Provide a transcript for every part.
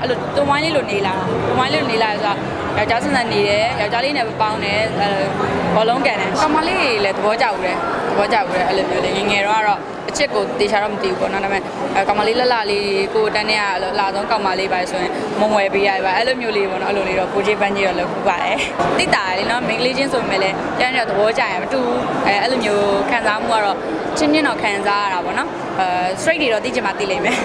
အဲ့လိုတွန်ဝိုင်းလေးလိုနေလာတွန်ဝိုင်းလေးလိုနေလာဆိုတာယောက်ျားစံစံနေတယ်ယောက်ျားလေးနဲ့ပေါင်းတယ်အဲ့လိုဘောလုံးကန်တယ်ကောင်မလေးတွေလည်းသဘောကျဘူးတယ်သဘောကျဘူးတယ်အဲ့လိုမျိုးလေးငယ်ငယ်တော့ကတော့အ ချစ်ကိုတေချာတော့မသိဘူးပေါ့နော်ဒါပေမဲ့အဲကောင်မလေးလှလှလေးကိုတန်းနေရလာဆုံးကောင်မလေးပါဆိုရင်မုံဝယ်ပေးရပါအဲ့လိုမျိုးလေးပေါ့နော်အဲ့လိုလေးတော့ကိုကြီးပန်းကြီးတော့လုပ်ခုပါတယ်တိတာလေနော်မိန်းကလေးချင်းဆိုပေမဲ့လည်းတန်းရသဘောကျရင်မတူဘူးအဲအဲ့လိုမျိုးခံစားမှုကတော့ချင်းချင်းတော့ခံစားရတာပေါ့နော်အဲ straight တွေတော့သိချင်မှသိလိမ့်မယ်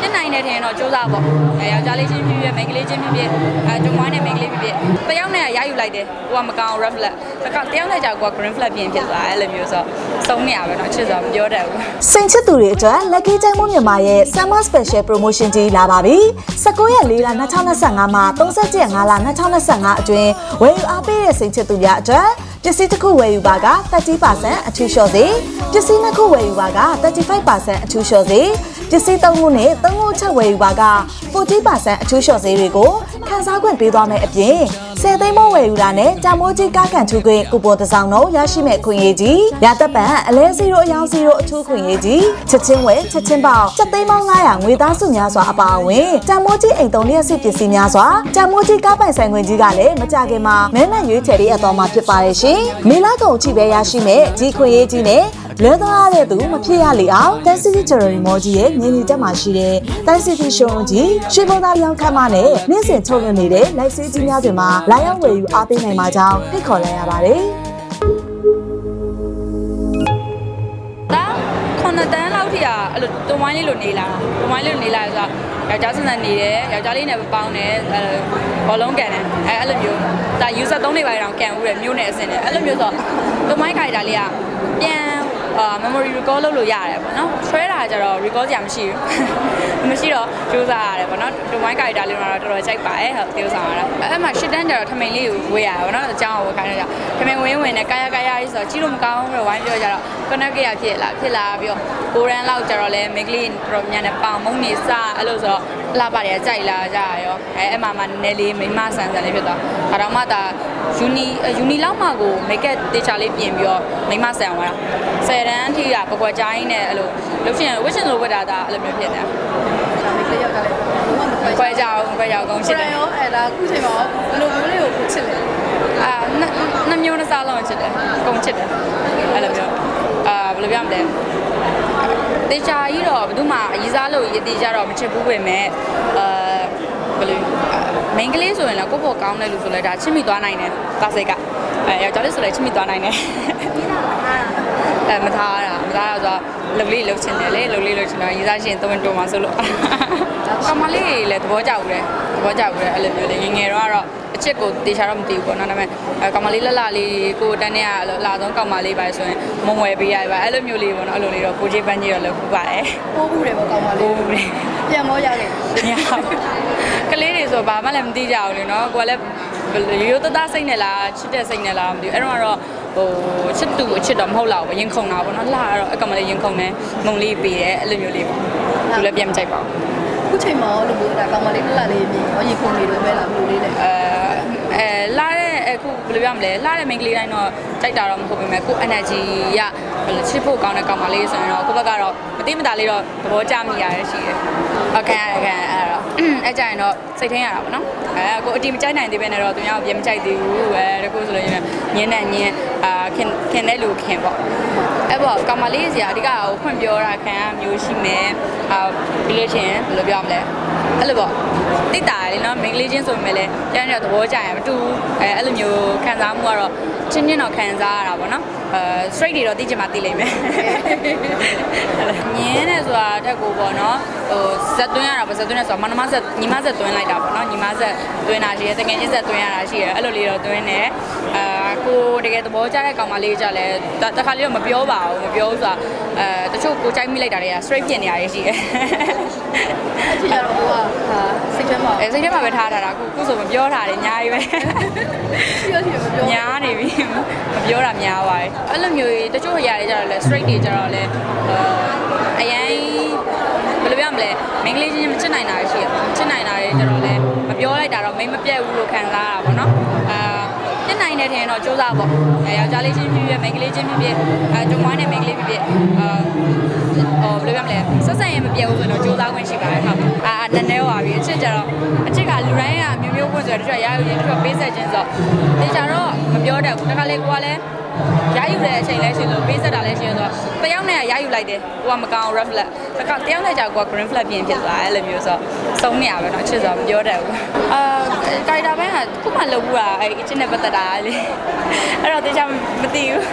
ပြနိုင်တဲ့ထင်တော့စူးစမ်းပေါ့အဲယောက်ျားလေးချင်းဖြစ်ဖြစ်မိန်းကလေးချင်းဖြစ်ဖြစ်အဲဂျုံဝိုင်းနဲ့မိန်းကလေးဖြစ်ဖြစ်တယောက်နဲ့ရယူလိုက်တယ်ကိုကမကောင် red flag တကောက်တယောက်နဲ့ကြာကိုက green flag ပြင်ဖြစ်သွားအဲ့လိုမျိုးဆိုစုံနေရပဲเนาะချစ်ဆို မပြောတတ်ဘူးစိန်ချစ်သူတွေအတွက် Lucky ကျိုင်းမွန်မြန်မာရဲ့ Summer Special Promotion ကြီးလာပါပြီ။19ရက်4လ2025မှာ30ရက်5လ2025အတွင်းဝယ်ယူအားပေးတဲ့စိန်ချစ်သူများအတွက်ပစ္စည်းတစ်ခုဝယ်ယူပါက30%အထူးလျှော့စေပစ္စည်းနှစ်ခုဝယ်ယူပါက35%အထူးလျှော့စေပစ္စည်းသုံးခုနဲ့သုံးခုချက်ဝယ်ယူပါက40%အထူးလျှော့စေတွေကိုခန်းစားခွင့်ပေးသွားမယ်အပြင် 10သိန်းမို့ဝယ်ယူတာနဲ့တာမိုးကြီးကားကန်ထူခွင့်ကူပွန်တစ်စောင်းတော့ရရှိမဲ့ခွင့်ရေးကြီးရသက်ပံအလဲ0အယောင်0အထူးခွင့်ရေးကြီးချက်ချင်းဝယ်ချက်ချင်းပေါက်ချက်သိန်းပေါင်း900ငွေသားစုများစွာအပါအဝင်တာမိုးကြီးအိမ်သုံးလျက်စစ်ပစ္စည်းများစွာတာမိုးကြီးကားပိုင်ဆိုင်ခွင့်ကြီးကလည်းမကြခင်မှာမဲနဲ့ရွေးချယ်ပေးအပ်သွားမှာဖြစ်ပါတယ်ရှင်မေလာကုံချိပဲရရှိမဲ့ဒီခွင့်ရေးကြီးနဲ့ လွဲသွားတဲ့သူမဖြစ်ရလေအောင်တန်စီတီဂျယ်ရီမောကြီးရဲ့ငင်းနေတက်မှာရှိတဲ့တန်စီတီရှုံးကြီးရွှေဘုံသားရောင်းခမ်းမနဲ့နေ့စဉ်ထုတ်လွှင့်နေတဲ့လိုက်စေးကြီးများတွေမှာလာရောက်ဝယ်ယူအားပေးနိုင်မှာကြောင်းဖိတ်ခေါ်လိုက်ရပါတယ်ဒါခုနှစ်တန်းလောက်ထိอ่ะအဲ့လိုတွန်ဝိုင်းလေးလိုနေလာတွန်ဝိုင်းလေးလိုနေလာဆိုတာယောက်ျားစံစံနေတယ်ယောက်ျားလေးနဲ့ပေါင်းတယ်အဲ့လိုဘောလုံးကန်တယ်အဲအဲ့လိုမျိုးဒါ user 3တွေပါတောင်ကန်ဦးတယ်မျိုးနဲ့အစင်တယ်အဲ့လိုမျိုးဆိုတွန်ဝိုင်းခိုင်တာလေးကပြန် အာ memory recall လုပ်လို့ရတယ်ပေါ့နော်ဆွဲတာကြတော့ recall ကြမရှိဘူးမရှိတော့ကြိုးစားရတယ်ပေါ့နော်တွန်ဝိုင်းခိုင်တာလေးတော့တော်တော်ကြိုက်ပါတယ်ဟုတ်ကြိုးစားရတာအဲ့မှာရှစ်တန်းကြတော့ထမိန်လေးကိုဝေးရပါပေါ့နော်အကြောင်းကိုခိုင်းရကြထမိန်ဝင်းဝင်နဲ့ကာယကာယကြီးဆိုတော့ကြီးလို့မကောင်းဘူးလို့ဝိုင်းပြောကြတော့ connect ရဖြစ်လာဖြစ်လာပြီးတော့ကိုရန်လောက်ကြတော့လဲမိန်းကလေးတော်များနဲ့ပေါင်မုံနေစအဲ့လိုဆိုတော့လှပတယ်ကြိုက်လာကြရောအဲအဲ့မှာမှနည်းနည်းလေးမိမဆန်ဆန်လေးဖြစ်သွားဒါတော့မှဒါယူနီယူနီလောက်မှကိုမိတ်ကပ်တေချာလေးပြင်ပြီးတော့မိမဆန်သွားတာဆယ်တန်းထိကပကွက်ချိုင်းနဲ့အဲ့လိုလို့ရှိရင်ဝစ်ရှင်လိုဝတ်တာဒါအဲ့လိုမျိုးဖြစ်တယ်ဒါမိတ်ကလေးရောက်ကလည်းဘာမှမခွဲခွဲကြအောင်ခွဲကြအောင်ကောင်းချချစ်စ်တတယ်ယ်ရောအဲ့ဒါခုချိန်မှာဘယ်လိုမျိုးလေးကိုချစ်လဲအာနှစ်နှစ်မျိုးနှစ်စားလုံးချစ်တယ်အကုန်ချစ်တယ်အဲ့လိုမျိုးအာဘယ်လိုပြောမလဲတေချာကြီးတော့ဘယ်သူမှအရေးစားလို့ရည်တည်ကြတော့မချစ်ဘူးပဲမဲ့အာဘယ်လိုမိန်းကလေးဆိုရင်လည်းကိုယ့်ဘောကောင်းတဲ့လူဆိုလဲဒါချစ်မိသွားနိုင်တယ်ကာစိတ်ကအဲယောက်ျားလေးဆိုလဲချစ်မိသွားနိုင်တယ် အဲမထားတာမထားတာဆိုတော့လုံလေးလှုပ်ချင်တယ်လေလုံလေးလှုပ်ချင်တော့ရေးစားရှင်သုံးတွန်းမှာဆိုလို့ကောင်မလေးလည်းသဘောကျဘူးလေသဘောကျဘူးလေအဲ့လိုမျိုးလေငယ်ငယ်တော့ကတော့အချစ်ကိုတေချာတော့မသိဘူးပေါ့နော်ဒါပေမဲ့အဲကောင်မလေးလှလှလေးကိုတန်းနေရလာဆုံးကောင်မလေးပါဆိုရင်မုံဝယ်ပေးရပါအဲ့လိုမျိုးလေးပေါ့နော်အဲ့လိုလေးတော့ကိုကြီးပန်းကြီးတော့လုပ်ခုပါတယ်ပိုးဘူးတယ်ပေါ့ကောင်းပါလေကိုလေးပြန်မောရတယ်မရဘူးကလေးတွေဆိုဘာမှလည်းမသိကြဘူးလေနော်ကိုကလည်းဘယ်လိုရိုးသားသားစိတ်နဲ့လားချစ်တဲ့စိတ်နဲ့လားမသိဘူးအဲ့တော့ကတော့ ဟိုချစ်သူအချစ်တော့မဟုတ်တော့ဘူးရင်ခုန်တာပေါ့နော်လှတော့အကောင်မလေးရင်ခုန်တယ်မုံလေးပေးတယ်အဲ့လိုမျိုးလေးပေါ့သူလည်းပြန်မကြိုက်ပါဘူးခုချိန်မှာလို့မျိုးဒါကောင်းပါလေလှလှလေးမြင်ရောရေခုန်နေလို့ပဲလားဘယ်လိုလေးလဲအဲအဲလာတဲ့အခုဘယ်လိုပြောမလဲလာတဲ့ main ကလေးတိုင်းတော့ကြိုက်တာတော့မဟုတ်ပေမဲ့ကို energy ရဘယ်လိုချစ်ဖို့ကောင်းတဲ့ကောင်မလေးဆိုရင်တော့ကိုဘက်ကတော့မတိမတာလေးတော့သဘောကျမိရတယ်ရှိတယ်။ဟုတ်ကဲ့ဟုတ်ကဲ့အဲ့တော့အဲကြရင်တော့စိတ်ထင်းရတာပေါ့နော်။အဲကိုအတီမကြိုက်နိုင်သေးပဲနဲ့တော့သူများကိုပြန်မကြိုက်သေးဘူး။အဲတကူဆိုလို့ရင်ညင်းနဲ့ညင်းအာခင်ခင်တဲ့လူခင်ပေါ့။အဲ့ပေါ့ကောင်မလေးစီအဓိကဟိုဖွင့်ပြောတာခံရမျိုးရှိမယ်။အာပြီးလို့ချင်းဘယ်လိုပြောမလဲ။အဲ့လိုပေါ့တိတာလေနော်မိန်းကလေးချင်းဆိုပေမဲ့လည်းတန်းတဲ့သဘောကျရင်မတူဘူးအဲအဲ့လိုမျိုးခံစားမှုကတော့ချင်းချင်းတော့ခံစားရတာပေါ့နော်အဲ straight တွေတော့သိချင်မှသိလိမ့်မယ်ညင်းနေဆိုတာတက်ကိုပေါ့နော်ဟိုဇက်သွင်းရတာပေါ့ဇက်သွင်းရဆိုတာမနမဇက်ညီမဇက်သွင်းလိုက်တာပေါ့နော်ညီမဇက်သွင်းတာရှိတယ်တကယ်ချင်းဇက်သွင်းရတာရှိတယ်အဲ့လိုလေးတော့သွင်းတယ်အာကိုတကယ်သဘောကျတဲ့ကောင်မလေးကြလဲတခါလေးတော့မပြောပါဘူးမပြောဘူးဆိုတာအဲတချို့ကိုကြိုက်မိလိုက်တာတွေက straight ပြင်နေရတယ်ရှိတယ်အဲ့ချိန်ကတော့ဟိုကဟာစိတ်ထဲမှာအဲစိတ်ထဲမှာပဲထားတာတာခုခုဆိုမပြောတာလေအများကြီးပဲရှိရရှိရမပြောညားနေပြီမပြောတာများပါတယ်အဲ့လိုမျိုးကြီးတချို့ຢာတွေကြတော့လဲ straight တွေကြတော့လဲအရင်ဘယ်လိုပြောမလဲမင်္ဂလိချင်းမချစ်နိုင်တာရှိရမချစ်နိုင်တာတွေကြတော့လဲမပြောလိုက်တာတော့မိတ်မပြတ်ဘူးလို့ခံစားရတာပေါ့နော်အာပြစ်နိုင်တဲ့ထင်တော့စူးစမ်းပေါ့အဲယောက်ျားလေးချင်းဖြစ်ဖြစ်မိန်းကလေးချင်းဖြစ်ဖြစ်အဲဂျုံဝိုင်းနဲ့မိန်းကလေးဖြစ်ဖြစ်အာဟိုဘယ်လိုပြောမလဲဆက်ဆံရင်မပြတ်ဘူးဆိုတော့စူးစမ်းခွင့်ရှိပါတယ်ဟုတ်အာနည်းနည်းပါပြီအချစ်ကြတော့အချစ်ကလူတိုင်းကမျိုးမျိုးပွင့်ဆိုတော့တချို့ရယူရင်တချို့ပေးဆက်ခြင်းဆိုတေချာတော့မပြောတတ်ဘူးတခါလေကိုကလည်း ရယူတဲ့အချိန်လဲရှိလို့ပေးဆက်တာလဲရှိလို့ဆိုတော့တယောက်နဲ့ရယူလိုက်တယ်ကိုကမကောင်း red flag တခါတယောက်နဲ့ကြာကိုက green flag ပြင်ဖြစ်သွားတယ်အဲ့လိုမျိုးဆိုတော့ စုံနေရပဲเนาะအချစ်ဆိုတော့မပြောတတ်ဘူးအာကာရီတာဘန်းကခုမှလုပ်ဘူးတာအဲ့အချစ်နဲ့ပတ်သက်တာလေအဲ့တော့တေချာမသိဘူး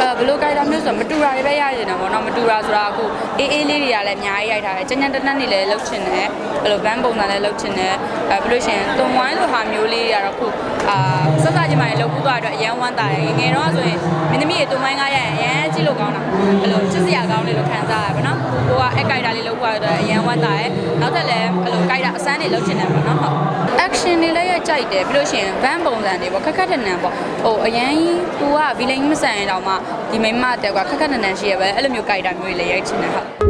အဲဘလို့ကာရီတာမျိုးဆိုတော့မတူတာတွေပဲရရင်တော့ဗောနော်မတူတာဆိုတာအခုအေးအေးလေးတွေကလည်းအများကြီးရိုက်ထားတယ်ကျန်ကျန်တနက်နေလည်းလှုပ်ချင်တယ်ဘလို့ဘန်းပုံစံလည်းလှုပ်ချင်တယ်အဲဘလို့ရှင်တုံဝိုင်းလိုဟာမျိုးလေးတွေကတော့ခုအာစစချင်းမှလည်းလှုပ်ဘူးသွားတော့အရန်ဝမ်းတာတယ်ငယ်တော့ဆိုရင်မင်းသမီးတွေတုံဝိုင်းကားရရင်အရန်ကြည့်လို့ကောင်းတာဘလို့ချစ်စရာကောင်းတယ်လို့ခံစားရပါတော့ကိုကအက်ကိုက်တာလေးလှုပ်သွားတော့အရန်ဝမ်းတာတယ်နောက်ထပ်လည်း ဘလို့ကိုက်တာအစမ်းတွေလှုပ်ချင်တယ်ပေါ့နော်ဟုတ် action တွေလည်းရကြိုက်တယ်ပြီးလို့ရှိရင် van ပုံစံတွေပေါ့ခက်ခက်ထန်ထန်ပေါ့ဟိုအရန်ကြီးသူက villain မဆန်ရင်တောင်မှဒီမိန်းမတက်ကခက်ခက်ထန်ထန်ရှိရပဲအဲ့လိုမျိုးကြိုက်တာမျိုးတွေလည်းရိုက်ချင်တယ်ဟုတ်